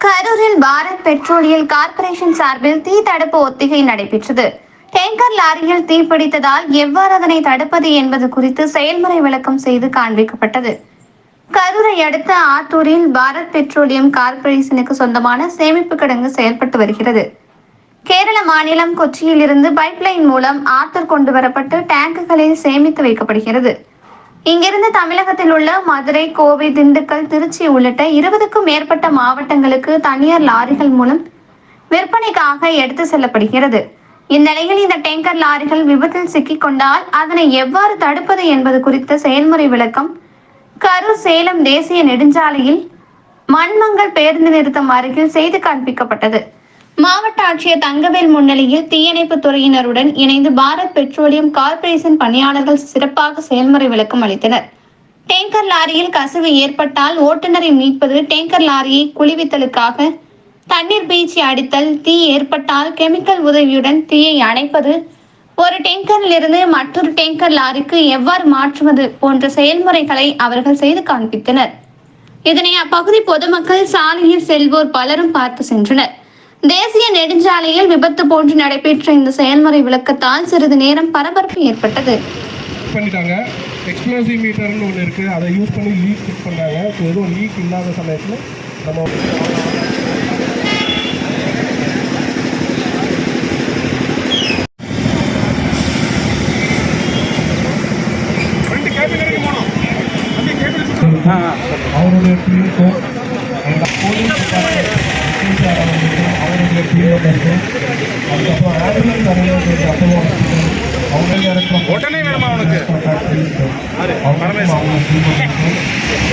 கரூரில் பாரத் பெட்ரோலியல் கார்ப்பரேஷன் சார்பில் தீ தடுப்பு ஒத்திகை நடைபெற்றது. டேங்கர் லாரியில் தீப்பிடித்ததால் எவ்வாறு அதனை தடுப்பது என்பது குறித்து செயல்முறை விளக்கம் செய்து காண்பிக்கப்பட்டது. கரூரை அடுத்த ஆத்தூரில் பாரத் பெட்ரோலியம் கார்ப்பரேஷனுக்கு சொந்தமான சேமிப்பு கிடங்கு செயல்பட்டு வருகிறது. கேரள மாநிலம் கொச்சியில் இருந்து பைப்லைன் மூலம் ஆத்தூர் கொண்டு வரப்பட்டு டேங்குகளில் சேமித்து வைக்கப்படுகிறது. இங்கிருந்து தமிழகத்தில் உள்ள மதுரை கோவை திண்டுக்கல் திருச்சி உள்ளிட்ட இருபதுக்கும் மேற்பட்ட மாவட்டங்களுக்கு தனியார் லாரிகள் மூலம் விற்பனைக்காக எடுத்து செல்லப்படுகிறது. இந்நிலையில் இந்த டேங்கர் லாரிகள் விபத்தில் சிக்கிக் கொண்டால் அதனை எவ்வாறு தடுப்பது என்பது குறித்த செயல்முறை விளக்கம் கரூர் சேலம் தேசிய நெடுஞ்சாலையில் மண்மங்கள் பேருந்து நிறுத்தம் அருகில் செய்து காண்பிக்கப்பட்டது. மாவட்ட ஆட்சியர் தங்கவேல் முன்னிலையில் தீயணைப்பு துறையினருடன் இணைந்து பாரத் பெட்ரோலியம் கார்ப்பரேஷன் பணியாளர்கள் சிறப்பாக செயல்முறை விளக்கம் அளித்தனர். டேங்கர் லாரியில் கசிவு ஏற்பட்டால் ஓட்டுநரை மீட்பது டேங்கர் லாரியை குளிவித்தலுக்காக தண்ணீர் பீச்சி அடித்தல் தீ ஏற்பட்டால் கெமிக்கல் உதவியுடன் தீயை அணைப்பது ஒரு டேங்கரில் இருந்து மற்றொரு டேங்கர் லாரிக்கு எவ்வாறு மாற்றுவது போன்ற செயல்முறைகளை அவர்கள் செய்து காண்பித்தனர். இதனை அப்பகுதி பொதுமக்கள் சாலையில் செல்வோர் பலரும் பார்த்து சென்றனர். தேசிய நெடுஞ்சாலையில் விபத்து போன்று நடைபெற்ற இந்த செயல்முறை விளக்கத்தால் சிறிது நேரம் பரபரப்பு ஏற்பட்டது. பண்ணிட்டாங்க. எக்ஸ்ப்ளோசிவ் மீட்டர்னு ஒன்று இருக்குது அதை யூஸ் பண்ணி லீக் ஃபிட் பண்ணாங்க ஸோ எதுவும் லீக் இல்லாத சமயத்தில் நம்ம அவருடைய அதுக்கப்புறம் ஆம்புலன்ஸ் அவைலபிள் அப்போ அவங்க இருக்கிற உடனே வேணுமா அவனுக்கு? அவங்களுக்கும் அவங்க டீம் மெம்பர்ஸும்